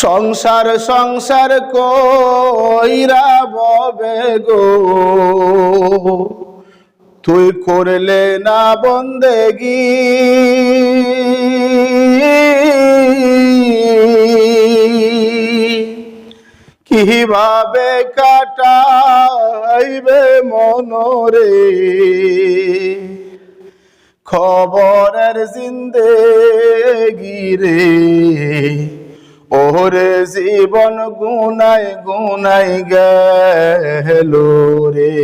সংসার সংসার কইরা ববে গো। তুই করলে না বন্দেগি। কীভাবে কাটাইবে মনরে? খবরের জিন্দেগি রে। ওরে জীবন গুনাই গুনাই গেল রে।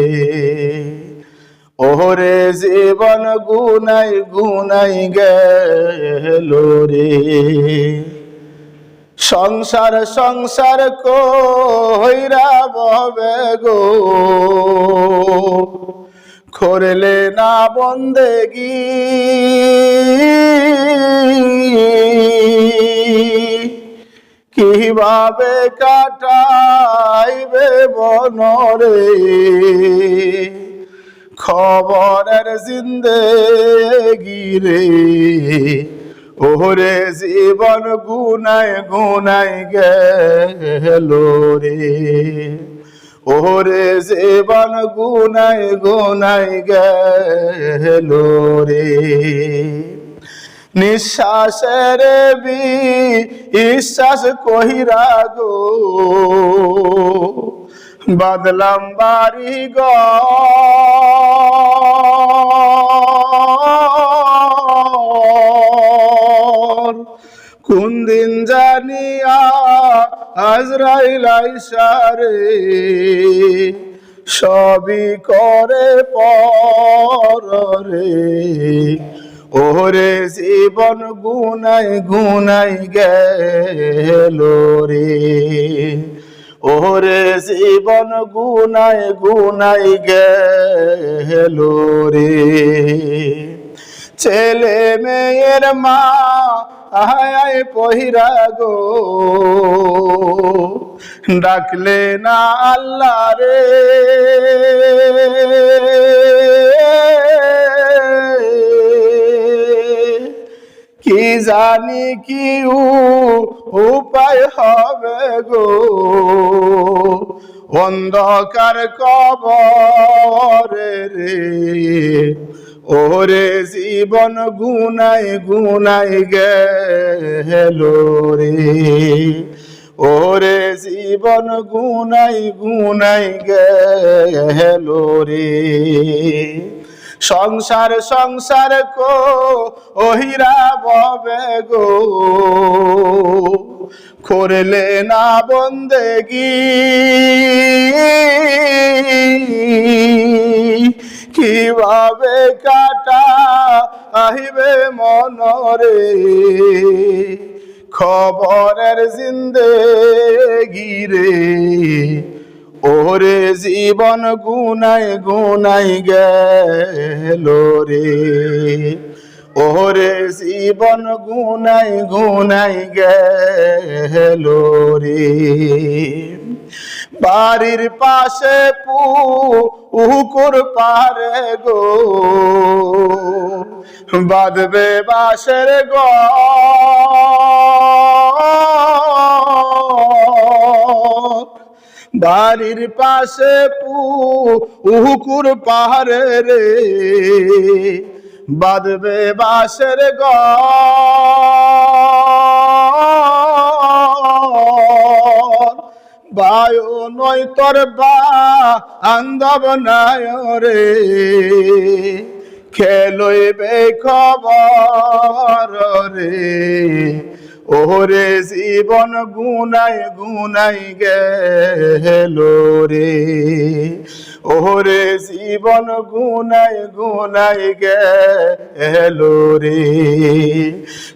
ওরে জীবন গুনাই গুনাই গেল রে। সংসার সংসার কইরা ববে গো। করলে না বন্দেগি। কীভাবে কাটাইবে বনরে? খবরের জিন্দেগি রে। ওরে জীবন গুনায় গুনায় গেল রে। ওরে জীবন গুনায় গুনায় গেল রে। নিঃশ্বাসের বি বিশ্বাস কহিরা গো। বাদলাম বাড়ি গর কোন দিন জানিয়া আজরাইল আইসারে সবই করে পরে ওরে জীবন গুনাই গুনাই গেল রে। ওরে জীবন গুনাই গুনাই গেল রে। ছেলে মেয়ের মা আয় পহিরা গো। ডাকলে না আল্লাহ রে। জানি কি উপায় হবে গো। অন্ধকার কবরে রে, ওরে জীবন গুনাই গুনাই গেল রে। ওরে জীবন গুনাই গুনাই গেল রে। সংসার সংসার কো ওহিরা ববে গো। করলে না বন্দেগি। কীভাবে কাটা আহিবে মনরে? খবরের জিন্দেগি রে। ওরে জীবন গুনাই গুনাই গেল রে। ওরে জীবন গুনাই গুনাই গেল রে। বাড়ির পাশে পু উকুর পারে গো। বাঁধবে বাসের গো বাড়ির পাশে পু উহুকুর পাহাড়ে রে। বাঁধবে বাসের গর বায়ু নয় তোর বা, আন্দব নায় রে। খেলইবে খবর রে। ওরে জীবন গুনাই গুনাই গেল রে। ওরে জীবন গুনাই গুনাই গেল রে।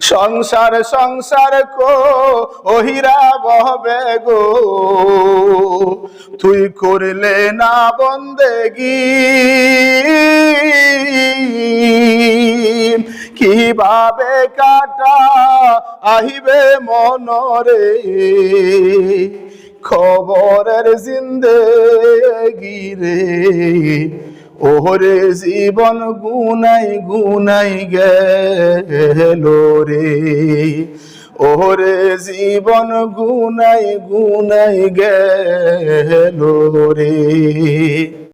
সংসার সংসার কো ওহিরা বহবে গো তুই করলে না বন্দেগি। কীভাবে কাটা আহিবে মনরে? খবরের জিন্দেগি রে ওরে জীবন গুনাই গুনাই গেল রে। ওরে জীবন গুনাই গুনাই গেল রে।